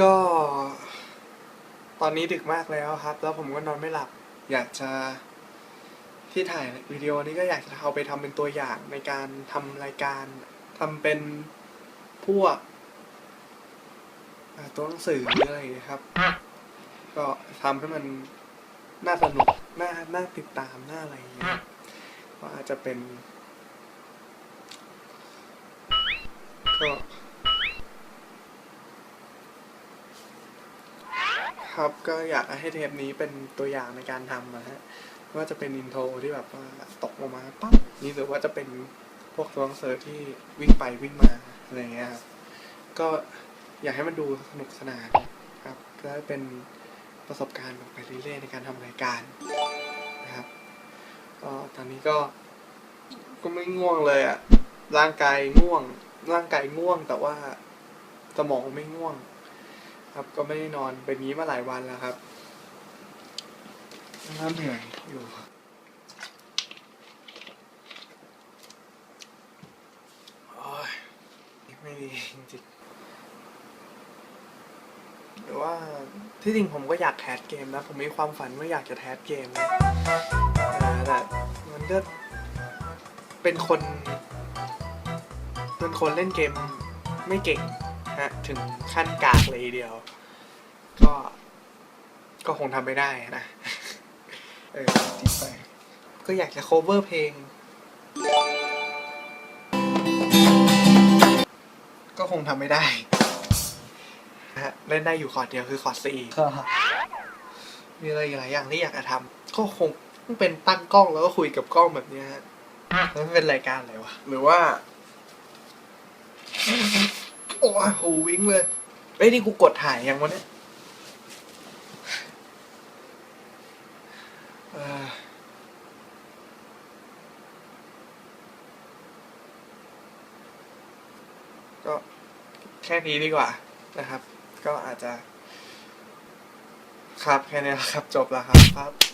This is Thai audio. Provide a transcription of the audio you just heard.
ก็ ตอนนี้ดึกมากแล้วครับ แล้วผมก็นอนไม่หลับ อยากจะที่ถ่ายวิดีโอนี้ก็อยากจะเอาไปทำเป็นตัวอย่างในการทำรายการทำเป็นพวกตัวหนังสืออะไรครับ ก็ทำให้มันน่าสนุกน่าน่าติดตามน่าอะไรอย่างเงี้ยก็อาจจะเป็นก็ ครับก็อยากให้เทปนี้เป็นตัวอย่างในการทำนะฮะว่าจะเป็นอินโทรที่แบบว่าตกลงมาปั๊บนี่หรือว่าจะเป็นพวกตัวหนังสือที่วิ่งไปวิ่งมาอะไรเงี้ยครับก็อยากให้มันดูสนุกสนานครับก็เป็นประสบการณ์ไปเรื่อยๆในการทำรายการนะครับก็ตอนนี้ก็ก็ไม่ง่วงเลยอะร่างกายง่วง ร่างกายง่วงแต่ว่าสมองไม่ง่วง ครับก็ไม่ได้นอนเป็นนี้มาหลายวันแล้วครับน่าเหนื่อยอยู่โอ้ยไม่ดีจริงๆหรือว่าที่จริงผมก็อยากแคสเกมนะ ผมมีความฝันว่าอยากจะแคสเกมนะแต่มันก็เป็นคน เป็นคนเล่นเกมไม่เก่ง ฮะถึงขั้นกากเลยทีเดียว ก็ ก็คงทำไม่ได้นะ เออทิ้งไป ก็อยากจะ cover เพลง ก็คงทำไม่ได้นะฮะเล่นได้อยู่คอร์ดเดียวคือคอร์ด C มีอะไรอีกหลายอย่างที่อยากจะทำก็คงต้องเป็นตั้งกล้องแล้วก็คุยกับกล้องแบบเนี้ยฮะแล้วมันเป็นรายการอะไรวะ หรือว่า โอ้ยหูวิ้งเลยเอ้ยนี่กูกดถ่ายยังวะเนี่ยก็แค่นี้ดีกว่านะครับ ก็อาจจะ ครับแค่นี้แหละครับจบแล้วครับครับ